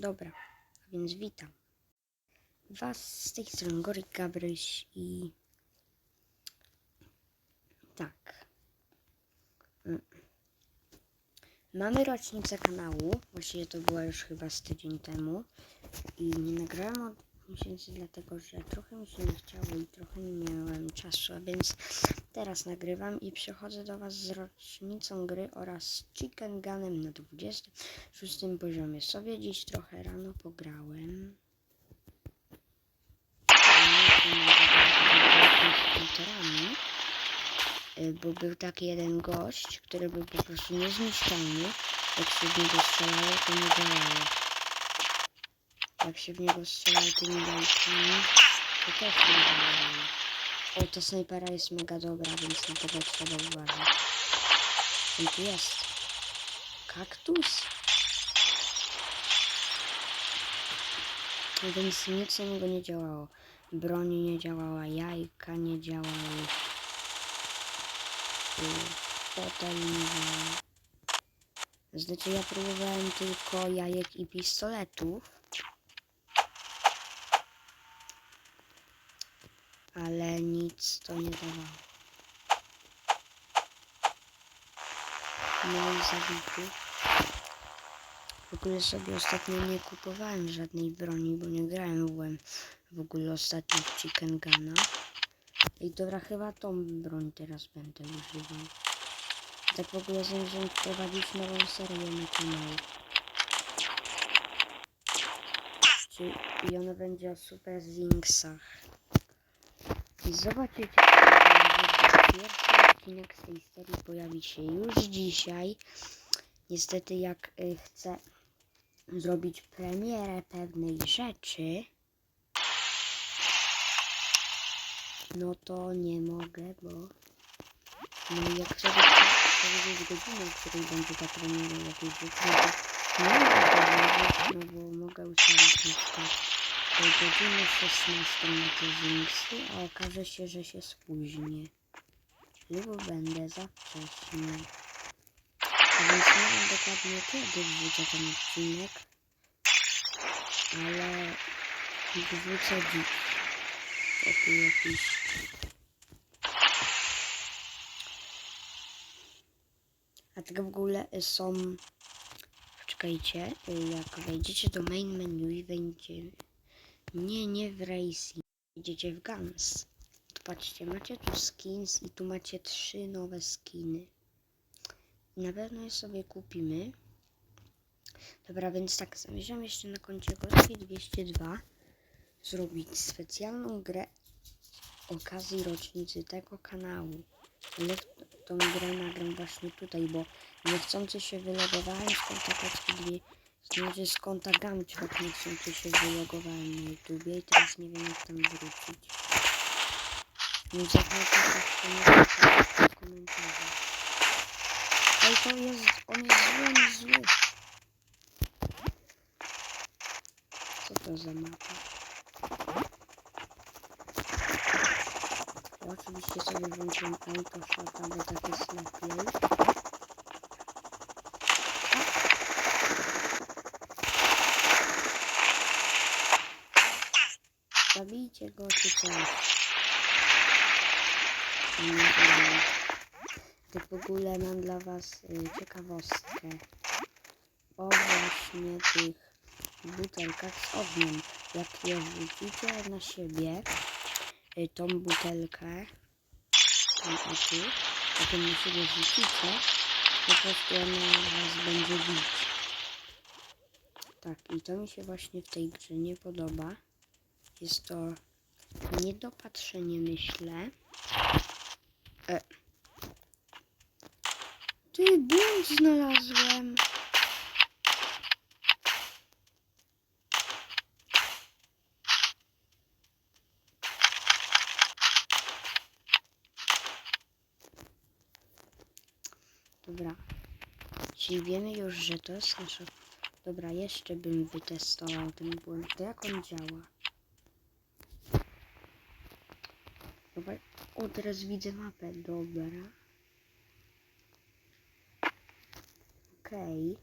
Dobra, więc witam Was z tej strony Gorik Gabryś i tak. Mm. Mamy rocznicę kanału, właściwie to była już chyba z tydzień temu i nie nagrałem od miesięcy, dlatego że trochę mi się nie chciało i trochę nie miałem czasu, a więc teraz nagrywam i przychodzę do Was z rocznicą gry oraz Chicken Gunem na 26 poziomie. Sobie dziś trochę rano pograłem. y, bo był taki jeden gość, który był po prostu niezniszczalny. Jak się w niego strzelało, to nie działało. Jak się w niego strzelało tymi belkami, to też nie działało. O, ta snajpera jest mega dobra, więc na tego trzeba uważać. I tu jest. Kaktus? Więc nic na niego nie działało. Broń nie działała, jajka nie działały. Fotel nie działał. Znaczy ja próbowałem tylko jajek i pistoletów. Ale nic to nie dawało. No i zabity. W ogóle sobie ostatnio nie kupowałem żadnej broni, bo nie grałem byłem w ogóle ostatnio w Chicken Guna. I dobra, chyba tą broń teraz będę używał. Tak w ogóle zamierzam wprowadzić nową serię na kanał. Czy- I ona będzie o Super Zinksach. I zobaczycie, pierwszy odcinek z tej serii pojawi się już dzisiaj. Niestety jak y, chcę zrobić premierę pewnej rzeczy, no to nie mogę, bo no jak chcę powiedzieć godzinę, w której będzie ta premiera jakiejś rzeczy, no to nie mogę no bo mogę ustawić na przykład o godzinę 16 na te Zinksy, a okaże się, że się spóźnię. Lub będę za wcześnie. A więc nie wiem dokładnie kiedy wrzucę ten odcinek, ale wrzucę dziś. Tu jakiś... A tak w ogóle y, są... Czekajcie, y, jak wejdziecie do main menu i wejdzie... Nie, nie w racing. Idziecie w guns. Patrzcie, macie tu skins i tu macie trzy nowe skiny. Na pewno je sobie kupimy. Dobra, więc tak, zamierzam jeszcze na koncie Gorzki 202 zrobić specjalną grę okazji rocznicy tego kanału. Ale tą grę nagram właśnie tutaj, bo niechcący się wylogowałem z konta Kocki 2, znaczy z konta Gamczok niechcący się wylogowałem na YouTubie i teraz nie wiem jak tam wrócić. Więc jak coś, to nie w komentarzach. Ej, to jest, on jest zły, on jest zły. Co to za mapa? Ja oczywiście sobie włączyłem autoshota, bo tak jest lepiej. Zabijcie go. Nie wiem. Tak w ogóle mam dla Was y, ciekawostkę o właśnie tych butelkach z ogniem. Jak je wrzucicie na siebie, y, tą butelkę, tą o tu, potem na siebie wrzucicie, po prostu ona Was będzie bić. Tak, i to mi się właśnie w tej grze nie podoba. Jest to niedopatrzenie, myślę. E. Ty, błąd znalazłem. Dobra. Czyli wiemy już, że to jest nasza... Dobra, jeszcze bym wytestował ten błąd. Jak on działa? O, teraz widzę mapę, dobra. Okej.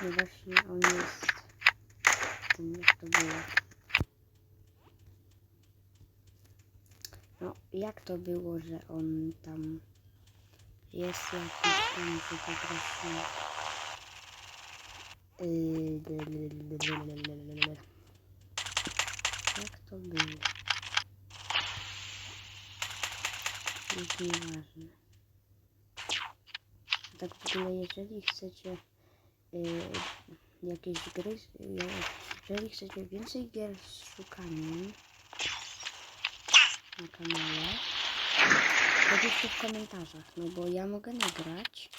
Okay. Właśnie on jest tym jak to było. No jak to było, że on tam jest jakiś tam, że po prostu jak to było? Nieważne. Tak w ogóle, jeżeli chcecie yy, jakieś gry, yy, jeżeli chcecie więcej gier z szukaniem na kanale, to piszcie w komentarzach, no bo ja mogę nagrać.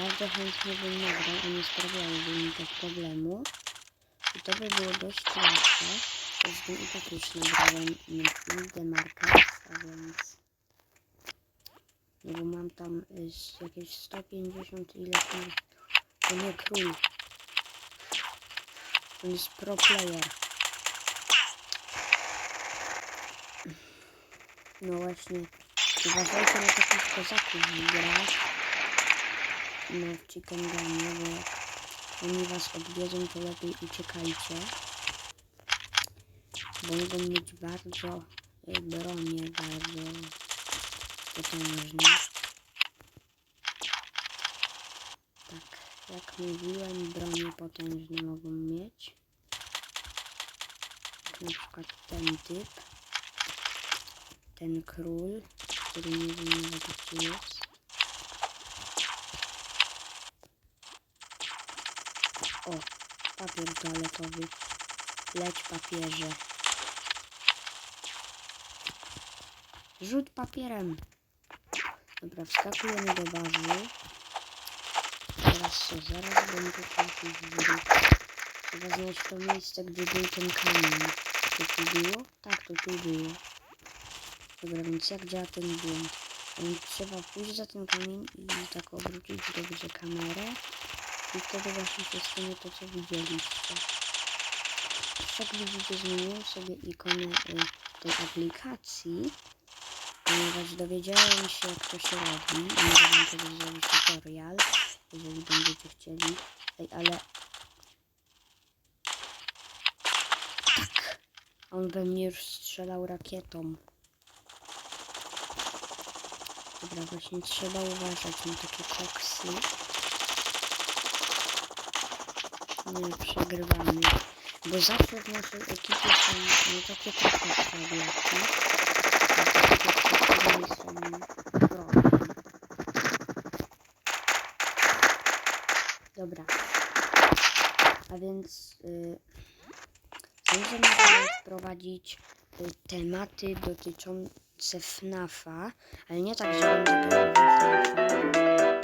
Bardzo chętnie bym nagrał, a nie sprawiałoby mi to problemu. I to by było dość łatwe. Zresztą i tak już nagrałem Nigdy a więc... No bo mam tam y, jakieś 150 ile tu... To nie król. To jest pro player. No właśnie. Uważajcie na takich kozaków w w Chicken Gunie, bo jak oni was odwiedzą, to lepiej uciekajcie. Bo mogą mieć bardzo y, bronie, bardzo potężne. Tak, jak mówiłem, bronie potężne mogą mieć. Jak na przykład ten typ. Ten król, który nie wiem gdzie jest. O, papier toaletowy. Leć papierze. Rzut papierem. Dobra, wskakujemy do bazy. Teraz co, zaraz będę wróg. Trzeba znaleźć to miejsce, gdzie był ten kamień. To tu było? Tak, to tu było. Dobra, więc jak działa ten błąd? Więc trzeba pójść za ten kamień i tak obrócić dobrze kamerę. I wtedy właśnie się stanie to, co widzieliście. Jak widzicie, zmieniłem sobie ikonę y, tej aplikacji, ponieważ dowiedziałem się, jak to się robi. Mogę wam kiedyś zrobić tutorial, jeżeli będziecie chcieli. Ej, ale... Tak! On we mnie już strzelał rakietą. Dobra, właśnie trzeba uważać na takie koksy. Nie przegrywamy. Bo zawsze w naszej ekipie są no, takie trochę słabiaki. A takie, które są profi. Dobra. A więc y, sądzę, możemy wprowadzić y, tematy dotyczące FNAFa, ale nie tak, że będzie we FNAFa.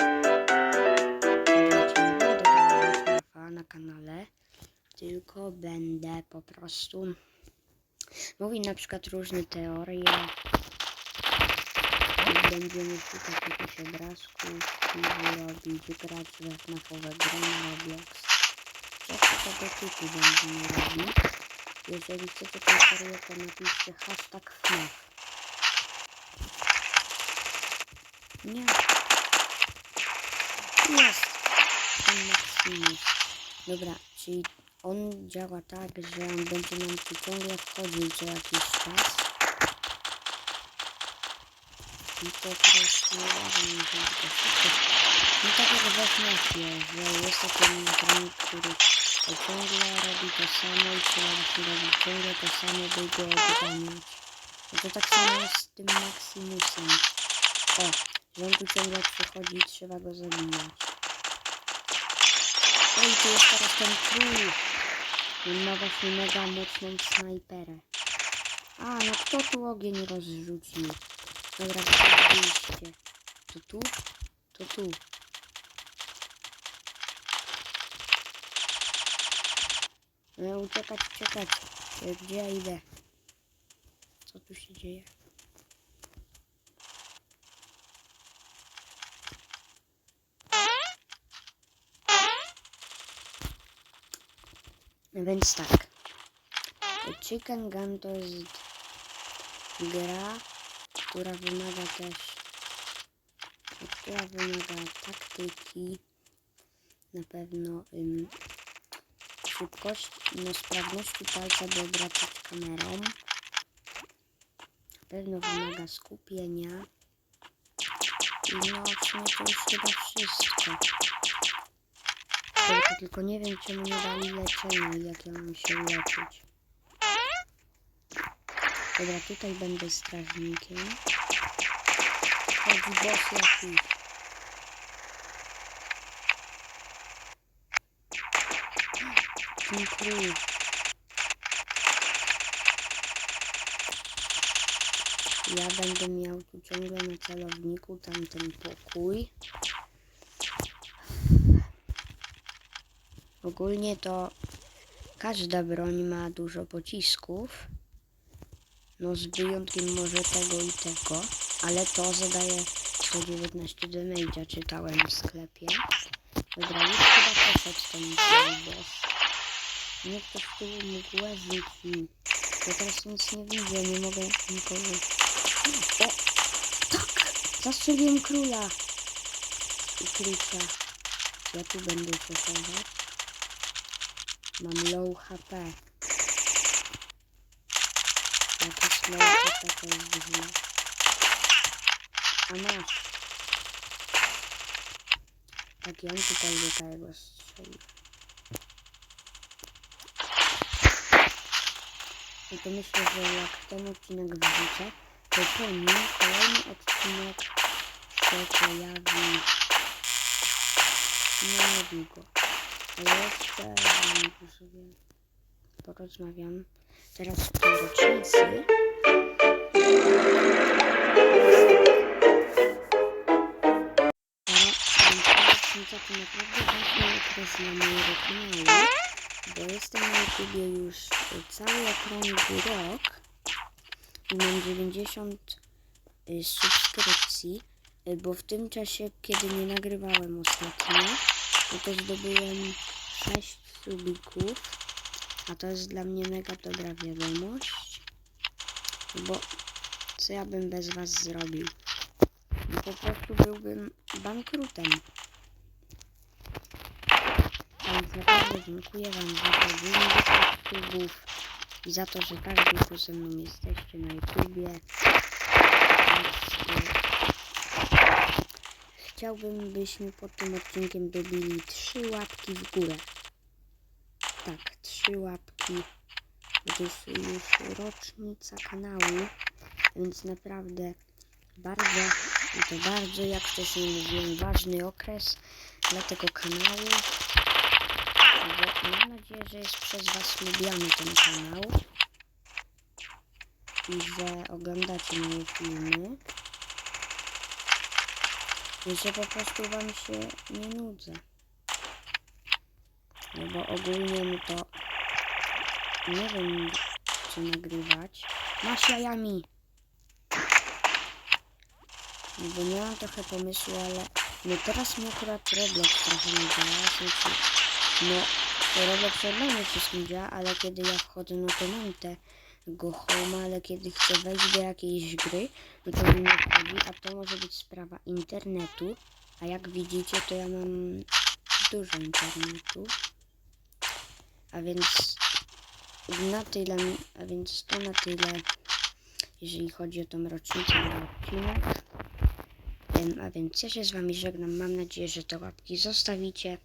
Tylko będę po prostu mówić na przykład różne teorie. Będziemy szukać jakichś obrazków i robić, grać w FNAFowe gry na Roblox. Rzeczy tego typu będziemy robić. Jeżeli chcecie tą serię, to napiszcie hashtag FNAF. Nie. Jest. Dobra, czyli on działa tak, że on będzie nam tu ciągle wchodził co jakiś czas. I po prostu uważam, że to. No tak jak we FNAFie, że jest taki animatronik, który ciągle robi to samo i trzeba właśnie robić ciągle to samo, by go odganiać. No to tak samo jest z tym Maximusem. O, że on tu ciągle przychodzi i trzeba go zabijać. Oj, tu jest teraz ten król. On ma właśnie mega mocną snajperę. A, no kto tu ogień rozrzucił? Dobra, wyjście. To tu? To tu. Uciekać, uciekać. E, Gdzie ja idę? Co tu się dzieje? Więc tak. Chicken Gun to jest gra, która wymaga też która wymaga taktyki, na pewno ym, szybkość, no sprawności palca do obracać kamerą. Na pewno wymaga skupienia. No w to już chyba wszystko. Tylko, tylko nie wiem czemu nie dali leczenia i jak ja mam się leczyć. Dobra, tutaj będę strażnikiem. Chodzi boss. King Król. Ja będę miał tu ciągle na celowniku tamten pokój. Ogólnie to każda broń ma dużo pocisków. No z wyjątkiem może tego i tego, ale to zadaje 119 damage'a, czytałem w sklepie. Dobra, już chyba poszedł ten boss. To z tyłu mgłę rzuci. Ja teraz nic nie widzę, nie mogę nikogo... O! Tak! Zastrzeliłem króla! Ukrycia. Ja tu będę chować. Mam low HP. Jak jest low HP, to jest źle. A masz. Tak, ja tutaj do tego strzelił. I to myślę, że jak ten odcinek wrzucę, to po nim kolejny odcinek się pojawi no niedługo. Jeszcze sobie porozmawiam teraz w tej rocznicy. Rocznica to naprawdę ważny okres dla mojego kanału bo jestem na YouTubie już cały okrągły rok i mam 90 y, subskrypcji, y, bo w tym czasie, kiedy nie nagrywałem ostatnio, no to zdobyłem 6 subików, a to jest dla mnie mega dobra wiadomość, bo co ja bym bez was zrobił? No po prostu byłbym bankrutem. Więc naprawdę dziękuję Wam za te 90 subów i za to, że każdy tu ze mną jesteście na YouTubie. Chciałbym, byśmy pod tym odcinkiem dobili 3 łapki w górę. Tak, 3 łapki. Jest już rocznica kanału, więc naprawdę bardzo, i to bardzo, jak wcześniej mówiłem, ważny okres dla tego kanału. Mam nadzieję, że jest przez Was lubiany ten kanał i że oglądacie moje filmy i że po prostu Wam się nie nudzę. No bo ogólnie mi to nie wiem co nagrywać. Masz jajami! No bo nie mam trochę pomysłu, ale no teraz mi akurat Roblox trochę nie działa, znaczy no, Roblox normalnie wszystkim działa, ale kiedy ja wchodzę, no to mam tego home, ale kiedy chcę wejść do jakiejś gry, no to mi nie wchodzi, a to może być sprawa internetu. A jak widzicie, to ja mam dużo internetu. A więc na tyle, a więc to na tyle, jeżeli chodzi o tą rocznicę na odcinek. A więc ja się z wami żegnam. Mam nadzieję, że te łapki zostawicie.